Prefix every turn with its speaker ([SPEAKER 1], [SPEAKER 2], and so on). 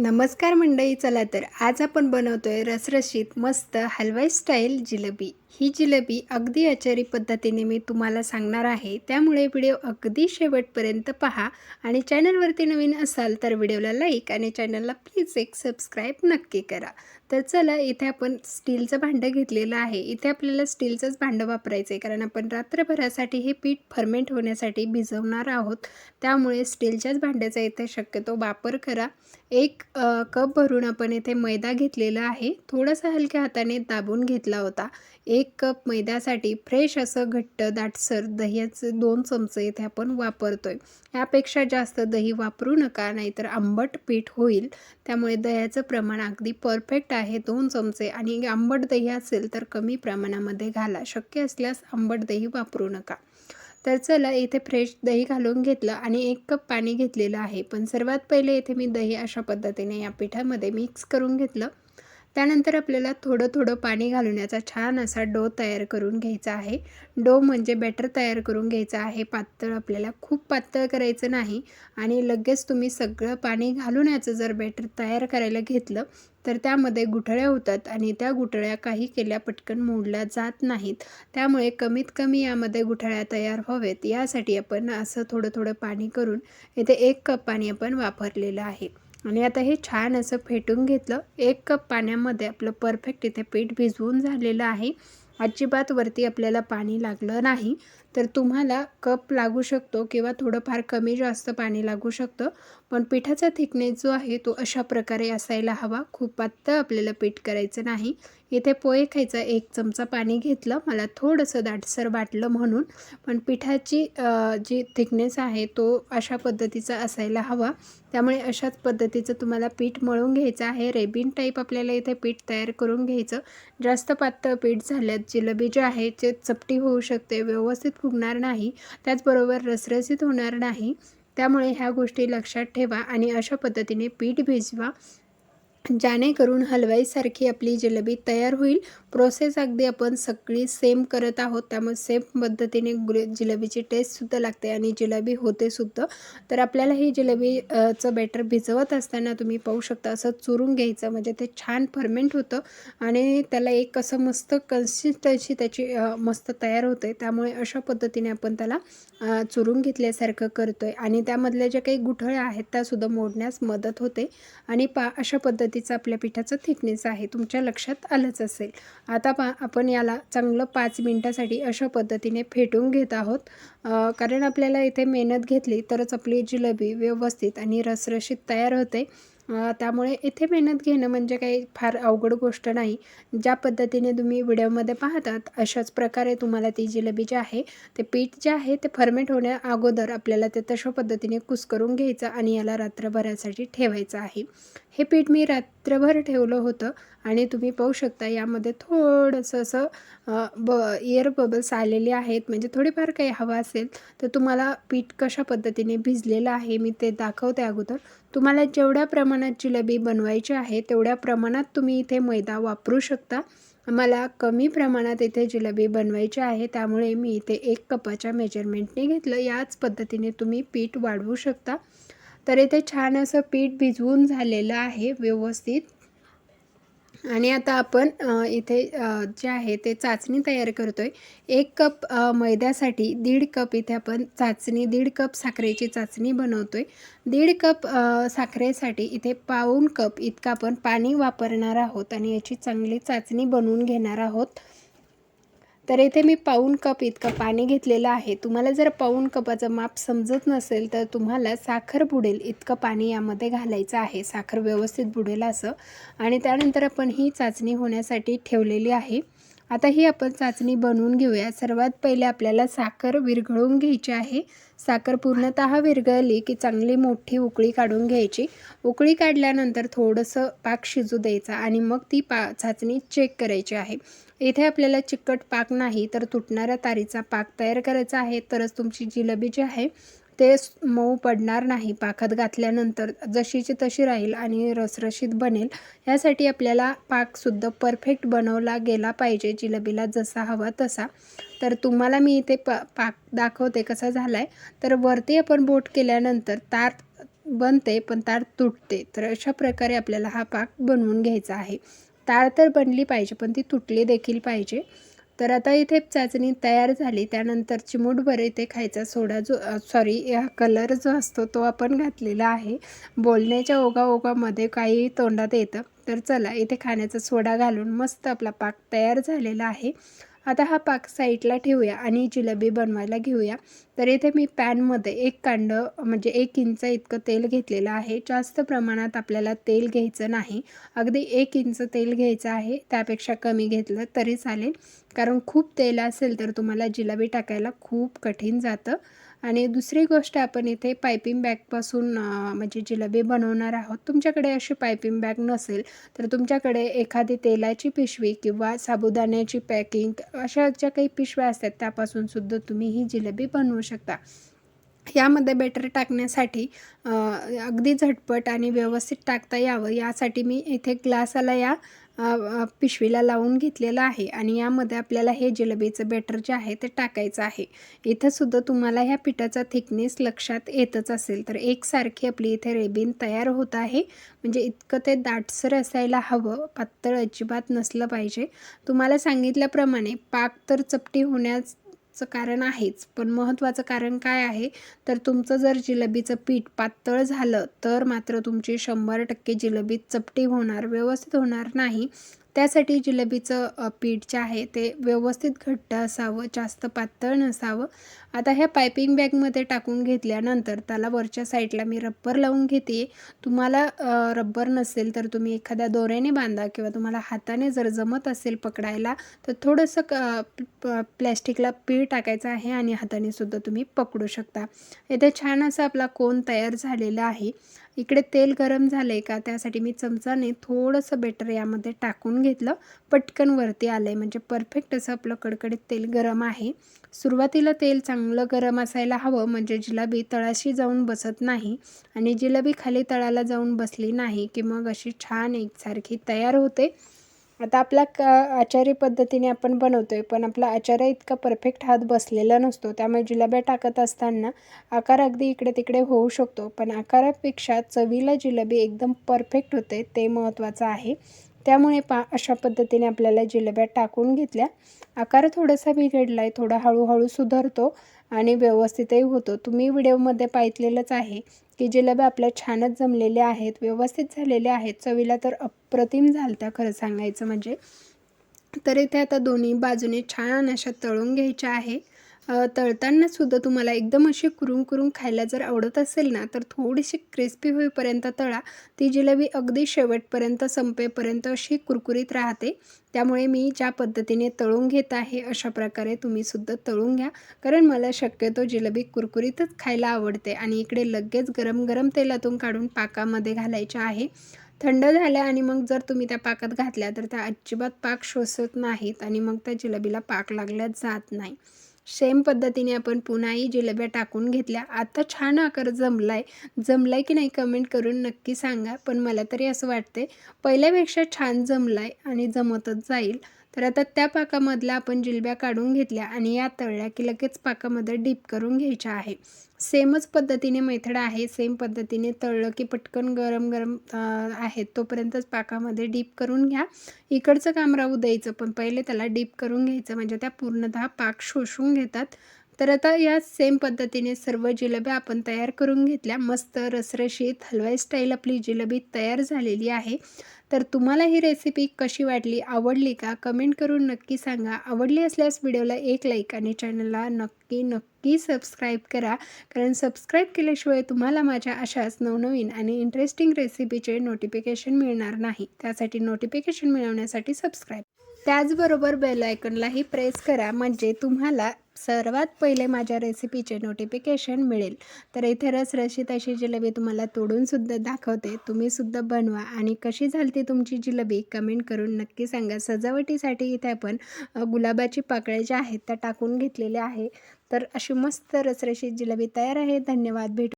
[SPEAKER 1] नमस्कार मंडळी चला तर आज आपण बनवतोय रसरशीत मस्त हलवाई स्टाईल जिलेबी. ही जिलेबी अगदी अचारी पद्धतीने मी तुम्हाला सांगणार आहे. त्यामुळे व्हिडिओ अगदी शेवटपर्यंत पहा आणि चॅनलवरती नवीन असाल तर व्हिडिओला लाईक आणि चॅनलला प्लीज एक सबस्क्राईब नक्की करा. तर चला इथे आपण स्टीलचं भांडं घेतलेलं आहे. इथे आपल्याला स्टीलचंच भांडं वापरायचं आहे कारण आपण रात्रभरासाठी हे पीठ फर्मेंट होण्यासाठी भिजवणार आहोत. त्यामुळे स्टीलच्याच भांड्याचा इथे शक्यतो वापर करा. एक कप भरून आपण इथे मैदा घेतलेला आहे. थोडासा हलक्या हाताने दाबून घेतला होता. एक एक कप मैद्यासाठी फ्रेश असं घट्ट दाटसर दह्याचे दोन चमचे इथे आपण वापरतोय. यापेक्षा जास्त दही वापरू नका नाहीतर आंबट पीठ होईल. त्यामुळे दह्याचं प्रमाण अगदी परफेक्ट आहे दोन चमचे. आणि आंबट दही असेल तर कमी प्रमाणामध्ये घाला. शक्य असल्यास आंबट दही वापरू नका. तर चला इथे फ्रेश दही घालून घेतलं आणि एक कप पाणी घेतलेलं आहे. पण सर्वात पहिले इथे मी दही अशा पद्धतीने या पिठामध्ये मिक्स करून घेतलं. त्यानंतर आपल्याला थोडं थोडं पाणी घालून याचा छान असा डो तयार करून घ्यायचा आहे. डो म्हणजे बॅटर तयार करून घ्यायचा आहे. पातळ आपल्याला खूप पातळ करायचं नाही आणि लगेच तुम्ही सगळं पाणी घालून याचं जर बॅटर तयार करायला घेतलं तर त्यामध्ये गुठळ्या होतात आणि त्या गुठळ्या काही केल्या पटकन मोडल्या जात नाहीत. त्यामुळे कमीत कमी यामध्ये गुठळ्या तयार व्हावेत. यासाठी आपण असं थोडं थोडं पाणी करून इथे एक कप पाणी आपण वापरलेलं आहे. आणि आता हे छान असं फेटून घेतलं. एक कप पाण्यामध्ये आपलं परफेक्ट इथे पीठ भिजवून झालेलं आहे. अजिबात वरती आपल्याला पाणी लागलं नाही. तर तुम्हाला कप लागू शकतो किंवा थोडंफार कमी जास्त पाणी लागू शकतं. पण पिठाचा थिकनेस जो आहे तो अशा प्रकारे असायला हवा. खूप पातळ आपल्याला पीठ करायचं नाही. इथे पोहे खायचा एक चमचा पाणी घेतलं. मला थोडंसं दाटसर वाटलं म्हणून. पण पिठाची जी थिकनेस आहे तो अशा पद्धतीचा असायला हवा. त्यामुळे अशाच पद्धतीचं तुम्हाला पीठ मळून घ्यायचं आहे. रेबिन टाईप आपल्याला इथे पीठ तयार करून घ्यायचं. जास्त पातळ पीठ झाल्यात जिलबी जे आहे ते चपटी होऊ शकते. व्यवस्थित फुगणार नाही त्याचबरोबर रसरसीत होणार नाही. त्यामुळे ह्या गोष्टी लक्षात ठेवा आणि अशा पद्धतीने पीठ भिजवा. जेणेकरून हलवाईसारखी आपली जिलेबी तयार होईल. प्रोसेस अगदी आपण सगळी सेम करत आहोत. त्यामुळे सेम पद्धतीने जिलेबीची टेस्टसुद्धा लागते आणि जिलेबी होते सुद्धा. तर आपल्याला ही जिलेबीचं बॅटर भिजवत असताना तुम्ही पाहू शकता असं चुरून घ्यायचं. म्हणजे ते छान फर्मेंट होतं आणि त्याला एक असं मस्त कन्सिस्टन्सी त्याची मस्त तयार होते. त्यामुळे अशा पद्धतीने आपण त्याला चुरून घेतल्यासारखं करतो आहे आणि त्यामधल्या ज्या काही गुठळ्या आहेत त्यासुद्धा मोडण्यास मदत होते. आणि पा अशा पद्धतीचं आपल्या पिठाचं थिकनेस आहे तुमच्या लक्षात आलंच असेल. आता पा आपण याला चांगलं पाच मिनटासाठी अशा पद्धतीने फेटून घेत आहोत. कारण आपल्याला इथे मेहनत घेतली तरच आपली जिलेबी व्यवस्थित आणि रसरशीत तयार होते. त्यामुळे इथे मेहनत घेणं म्हणजे काही फार अवघड गोष्ट नाही. ज्या पद्धतीने तुम्ही व्हिडिओमध्ये पाहतात अशाच प्रकारे तुम्हाला ती जिलेबी जी आहे ते पीठ जे आहे ते फर्मेट होण्या अगोदर आपल्याला ते तशा पद्धतीने कुस्करून घ्यायचं आणि याला रात्रभरासाठी ठेवायचं आहे. हे पीठ मी रात रात्रभर ठेवलं होतं आणि तुम्ही पाहू शकता यामध्ये थोडंसं असं ब एअर बबल्स आलेले आहेत. म्हणजे थोडीफार काही हवा असेल तर तुम्हाला पीठ कशा पद्धतीने भिजलेलं आहे मी ते दाखवते अगोदर. तुम्हाला जेवढ्या प्रमाणात जिलेबी बनवायची आहे तेवढ्या प्रमाणात तुम्ही इथे मैदा वापरू शकता. मला कमी प्रमाणात इथे जिलेबी बनवायची आहे त्यामुळे मी इथे एक कपाच्या मेजरमेंटने घेतलं. याच पद्धतीने तुम्ही पीठ वाढवू शकता. तर इथे छान असं पीठ भिजवून झालेलं आहे व्यवस्थित. आणि आता आपण इथे जे आहे ते चाचणी तयार करतो आहे एक कप मैद्यासाठी दीड कप इथे आपण चाचणी दीड कप साखरेची चाचणी बनवतो आहे दीड कप साखरेसाठी इथे पाऊन कप इतकं आपण पाणी वापरणार आहोत आणि याची चांगली चाचणी बनवून घेणार आहोत. तर येथे मी पाऊन कप इतकं पाणी घेतलेलं आहे. तुम्हाला जर पाऊन कपाचं माप समजत नसेल तर तुम्हाला साखर बुडेल इतकं पाणी यामध्ये घालायचं आहे. साखर व्यवस्थित बुडेल असं. आणि त्यानंतर आपण ही चाचणी होण्यासाठी ठेवलेली आहे. आता ही आपण चाचणी बनवून घेऊया. सर्वात पहिले आपल्याला साखर विरघळून घ्यायची आहे. साखर पूर्णतः विरघळली की चांगली मोठी उकळी काढून घ्यायची. उकळी काढल्यानंतर थोडंसं पाक शिजू द्यायचा आणि मग ती पा चाचणी चेक करायची आहे. इथे आपल्याला चिकट पाक नाही तर तुटणाऱ्या तारीचा पाक तयार करायचा आहे. तरच तुमची जिलबी जी आहे ते मऊ पडणार नाही. पाकात घातल्यानंतर जशीची तशी राहील आणि रसरशीत बनेल. यासाठी आपल्याला पाकसुद्धा परफेक्ट बनवला गेला पाहिजे. जिलेबीला जसा हवा तसा. तर तुम्हाला मी इथे प पाक दाखवते कसा झाला आहे तर वरती आपण बोट केल्यानंतर तार बनते पण तार तुटते. तर अशा प्रकारे आपल्याला हा पाक बनवून घ्यायचा आहे. तार तर बनली पाहिजे पण ती तुटली देखील पाहिजे. तर आता इथे चाचणी तयार झाली. त्यानंतर चिमूटभर इथे खायचा सोडा जो सॉरी कलर जो असतो तो आपण घातलेला आहे. बोलण्याच्या ओघाओघामध्ये काही तोंडात येतं. तर चला इथे खाण्याचा सोडा घालून मस्त आपला पाक तयार झालेला आहे. आता हा पाक साईडला ठेवूया आणि जिलेबी बनवायला घेऊया. तर इथे मी पॅनमध्ये एक कांड म्हणजे एक इंच इतकं तेल घेतलेलं आहे. जास्त प्रमाणात आपल्याला तेल घ्यायचं नाही. अगदी एक इंच तेल घ्यायचं आहे. त्यापेक्षा कमी घेतलं तरी चालेल. कारण खूप तेल असेल तर तुम्हाला जिलेबी टाकायला खूप कठीण जातं. आणि दुसरी गोष्ट आपण इथे पायपिंग बॅगपासून म्हणजे जिलेबी बनवणार आहोत. तुमच्याकडे अशी पायपिंग बॅग नसेल तर तुमच्याकडे एखादी तेलाची पिशवी किंवा साबुदाण्याची पॅकिंग अशा ज्या काही पिशव्या असतात त्यापासून सुद्धा तुम्ही ही जिलेबी बनवू शकता. यामध्ये बेटर टाकण्यासाठी अगदी झटपट आणि व्यवस्थित टाकता यावं. यासाठी मी इथे ग्लासाला या पिशवीला लावून घेतलेलं आहे आणि यामध्ये आपल्याला हे जिलेबीचं बेटर जे आहे ते टाकायचं आहे. इथंसुद्धा तुम्हाला ह्या पिठाचा थिकनेस लक्षात येतच असेल. तर एकसारखी आपली इथे रेबीन तयार होत आहे. म्हणजे इतकं ते दाटसर असायला हवं. पातळ अजिबात नसलं पाहिजे. तुम्हाला सांगितल्याप्रमाणे पाक तर चपटी होण्यास चं कारण आहेच. पण महत्त्वाचं कारण काय आहे? तर तुमचं जर जिलेबीचं पीठ पातळ झालं तर मात्र तुमची शंभर टक्के जिलबी चपटी होणार व्यवस्थित होणार नाही. त्यासाठी जिलेबीचं पीठ जे आहे ते व्यवस्थित घट्ट असावं जास्त पातळ नसावं. आता ह्या पायपिंग बॅगमध्ये टाकून घेतल्यानंतर त्याला वरच्या साईडला मी रब्बर लावून घेते. तुम्हाला रब्बर नसेल तर तुम्ही एखाद्या दोऱ्याने बांधा किंवा तुम्हाला हाताने जर जमत असेल पकडायला तर थोडंसं क प्लॅस्टिकला पीळ टाकायचं आहे आणि हाताने सुद्धा तुम्ही पकडू शकता. इथे छान असा आपला कोन तयार झालेला आहे. इकडे तेल गरम झालं आहे का? त्यासाठी मी चमचाने थोडंसं बेटर यामध्ये टाकून घेतलं पटकन वरती आलं आहे म्हणजे परफेक्ट असं आपलं कडकडीत तेल गरम आहे. सुरुवातीला तेल चांगलं गरम असायला हवं. म्हणजे जिलेबी तळाशी जाऊन बसत नाही आणि जिलेबी खाली तळाला जाऊन बसली नाही की मग अशी छान एकसारखी तयार होते. आता आपला क आचारी पद्धतीने आपण बनवतो आहे पण आपला आचार्य इतका परफेक्ट हात बसलेला नसतो. त्यामुळे जिलेब्या टाकत असताना आकार अगदी इकडे तिकडे होऊ शकतो. पण आकारापेक्षा चवीला जिलेबी एकदम परफेक्ट होते ते महत्त्वाचं आहे. त्यामुळे पा अशा पद्धतीने आपल्याला जिलेब्या टाकून घेतल्या. आकार थोडासा बिघडला आहे थोडा हळूहळू सुधारतो आणि व्यवस्थितही होतो. तुम्ही व्हिडिओमध्ये पाहितलेलंच आहे की जिलेब्या आपल्या छानच जमलेल्या आहेत व्यवस्थित झालेल्या आहेत. चवीला तर अप्रतिम झालत्या खरं सांगायचं म्हणजे. तर इथे आता दोन्ही बाजूने छान अशा तळून घ्यायच्या आहे. तळतानासुद्धा तुम्हाला एकदम अशी कुरून कुरून खायला जर आवडत असेल ना तर थोडीशी क्रिस्पी होईपर्यंत तळा. ती जिलेबी अगदी शेवटपर्यंत संपेपर्यंत अशी कुरकुरीत राहते. त्यामुळे मी ज्या पद्धतीने तळून घेत आहे अशा प्रकारे तुम्हीसुद्धा तळून घ्या. कारण मला शक्यतो जिलेबी कुरकुरीतच खायला आवडते आणि इकडे लगेच गरम गरम तेलातून काढून पाकामध्ये घालायच्या आहे. थंड झाल्या आणि मग जर तुम्ही त्या पाकात घातल्या तर त्या अजिबात पाक शोषत नाहीत आणि मग त्या जिलेबीला पाक लागल्याच जात नाही. सेम पद्धतीने आपण पुन्हाही जिलेब्या टाकून घेतल्या. आता छान आकार जमला आहे जमला आहे की नाही कमेंट करून नक्की सांगा. पण मला तरी असं वाटते पहिल्यापेक्षा छान जमला आहे आणि जमतच जाईल. तर आता त्या पाकामधल्या आपण जिलब्या काढून घेतल्या आणि या तळल्या की लगेच पाकामध्ये डीप करून घ्यायच्या आहे. सेमच पद्धतीने मेथड आहे. सेम पद्धतीने तळलं की पटकन गरम गरम आहे. तोपर्यंतच पाकामध्ये डीप करून घ्या. इकडचं काम राहू द्यायचं पण पहिले त्याला डीप करून घ्यायचं. म्हणजे त्या पूर्णतः पाक शोषून घेतात. तर आता या सेम पद्धतीने सर्व जिलब्या आपण तयार करून घेतल्या. मस्त रसरशीत हलवाई स्टाईल आपली जिलबी तयार झालेली आहे. तर तुम्हाला ही रेसिपी कशी वाटली आवडली का? कमेंट करून नक्की सांगा. आवडली असल्यास व्हिडिओला एक लाईक आणि चॅनलला नक्की नक्की सबस्क्राईब करा. कारण सबस्क्राईब केल्याशिवाय तुम्हाला माझ्या अशाच नवनवीन आणि इंटरेस्टिंग रेसिपीचे नोटिफिकेशन मिळणार नाही. त्यासाठी नोटिफिकेशन मिळवण्यासाठी सबस्क्राईब त्याचबरोबर बेल आयकनलाही प्रेस करा. म्हणजे तुम्हाला सर्वात पहिले माझ्या रेसिपीचे नोटिफिकेशन मिळेल. तर इथे रसरशीत अशी जिलेबी तुम्हाला तोडूनसुद्धा दाखवते. तुम्हीसुद्धा बनवा. आणि कशी झाली तुमची जिलेबी कमेंट करून नक्की सांगा. सजावटीसाठी इथे आपण गुलाबाची पाकळ्या ज्या आहेत त्या टाकून घेतलेल्या आहे. तर अशी मस्त रसरशीत जिलेबी तयार आहे. धन्यवाद. भेटू